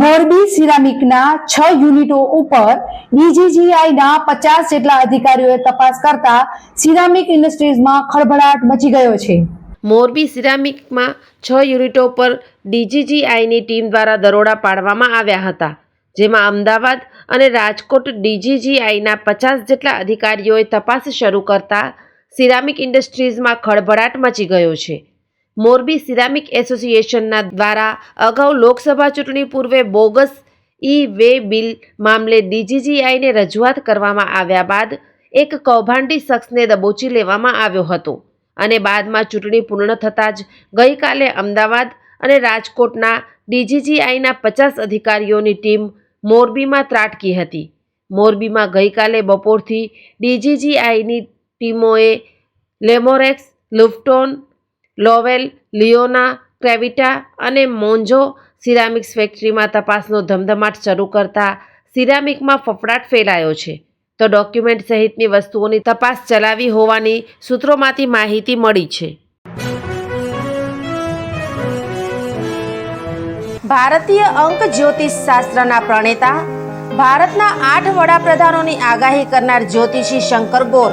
Morbi સિરામિકના છ યુનિટો ઉપર ડીજીજીઆઈના પચાસ જેટલા અધિકારીઓએ તપાસ કરતા સિરામિક ઇન્ડસ્ટ્રીઝમાં ખળભળાટ મચી ગયો છે. મોરબી સિરામિકમાં છ યુનિટો પર ડીજીજીઆઈની ટીમ દ્વારા દરોડા પાડવામાં આવ્યા હતા, જેમાં અમદાવાદ અને રાજકોટ ડીજીજીઆઈના પચાસ જેટલા અધિકારીઓએ તપાસ શરૂ કરતા સિરામિક ઇન્ડસ્ટ્રીઝમાં ખળભળાટ મચી ગયો છે. મોરબી સિરામિક એસોસિએશનના દ્વારા અગાઉ લોકસભા ચૂંટણી પૂર્વે બોગસ ઈ વે બિલ મામલે ડીજીજીઆઈને રજૂઆત કરવામાં આવ્યા બાદ એક કૌભાંડી શખ્સને દબોચી લેવામાં આવ્યો હતો અને બાદમાં ચૂંટણી પૂર્ણ થતાં જ ગઈકાલે અમદાવાદ અને રાજકોટના ડીજીજીઆઈના પચાસ અધિકારીઓની ટીમ મોરબીમાં ત્રાટકી હતી. મોરબીમાં ગઈકાલે બપોરથી ડીજીજીઆઈની ટીમોએ લેમોરેક્સ, લુફ્ટોન લોવેલ, લિયોના ક્રેવિટા અને મોન્જો સિરામિક્સ ફેક્ટરીમાં તપાસનો ધમધમાટ શરૂ કરતા સિરામિકમાં ફફડાટ ફેલાયો છે. તો ડોક્યુમેન્ટ સહિતની વસ્તુઓની તપાસ ચલાવી હોવાની સૂત્રોમાંથી માહિતી મળી છે. ભારતીય અંક જ્યોતિષ શાસ્ત્રના પ્રણેતા, ભારતના આઠ વડાપ્રધાનોની આગાહી કરનાર જ્યોતિષી શંકર ગોર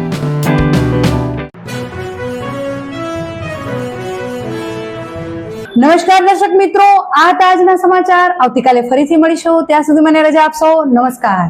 નમસ્કાર દર્શક મિત્રો, આ તાજના સમાચાર આવતીકાલે ફરીથી મળીશું. ત્યાં સુધી મને રજા આપશો. નમસ્કાર.